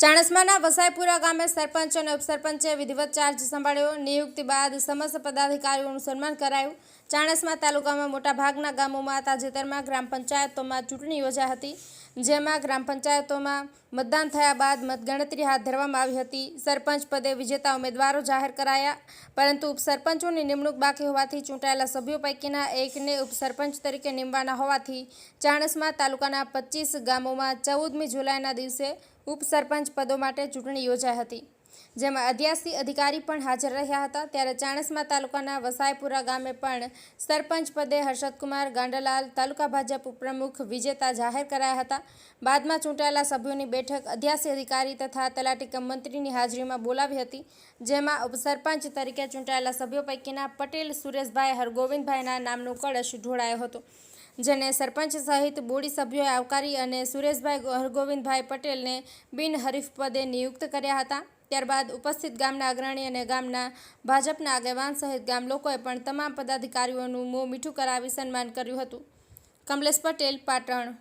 ચાણસ્માના વસાઈપુરા ગામે સરપંચ અને ઉપસરપંચે વિધિવત ચાર્જ સંભાળ્યો. નિયુક્તિ બાદ સમસ્ત પદાધિકારીઓનું સન્માન કરાયું. ચાણસ્મા તાલુકામાં મોટાભાગના ગામોમાં તાજેતરમાં ગ્રામ પંચાયતોમાં ચૂંટણી યોજાઈ હતી. જેમાં ગ્રામ પંચાયતોમાં મતદાન થયા બાદ મતગણતરી હાથ ધરવામાં આવી હતી. સરપંચ પદે વિજેતા ઉમેદવારો જાહેર કરાયા. પરંતુ ઉપસરપંચોની નિમણૂક બાકી હોવાથી ચૂંટાયેલા સભ્યો પૈકીના એકને ઉપસરપંચ તરીકે નીમવાના હોવાથી ચાણસ્મા તાલુકાના પચીસ ગામોમાં ચૌદમી જુલાઈના દિવસે ઉપસરપંચ પદો માટે ચૂંટણી યોજાઈ હતી. જેમાં અધ્યાસી અધિકારી પણ હાજર રહ્યા હતા. ત્યારે ચાણસ્મા તાલુકાના વસાયપુરા ગામે પણ સરપંચ પદે હર્ષદકુમાર ગાંડલાલ, તાલુકા ભાજપ ઉપપ્રમુખ વિજેતા જાહેર કરાયા હતા. બાદમાં ચૂંટાયેલા સભ્યોની બેઠક અધ્યાસી અધિકારી તથા તલાટી મંત્રીની હાજરીમાં બોલાવી હતી. જેમાં ઉપસરપંચ તરીકે ચૂંટાયેલા સભ્યો પૈકીના પટેલ, સુરેશભાઈ, હરગોવિંદભાઈના નામનો કળશ ઢોળાયો હતો. જેને સરપંચ સહિત બોડી સભ્યોએ આવકારી અને સુરેશભાઈ હરગોવિંદભાઈ પટેલને બિનહરીફ પદે નિયુક્ત કર્યા હતા. ત્યારબાદ ઉપસ્થિત ગામના અગ્રણી અને ગામના ભાજપના આગેવાન સહિત ગામ લોકોએ પણ તમામ પદાધિકારીઓનું મોં મીઠું કરાવી સન્માન કર્યું હતું. કમલેશ પટેલ, પાટણ.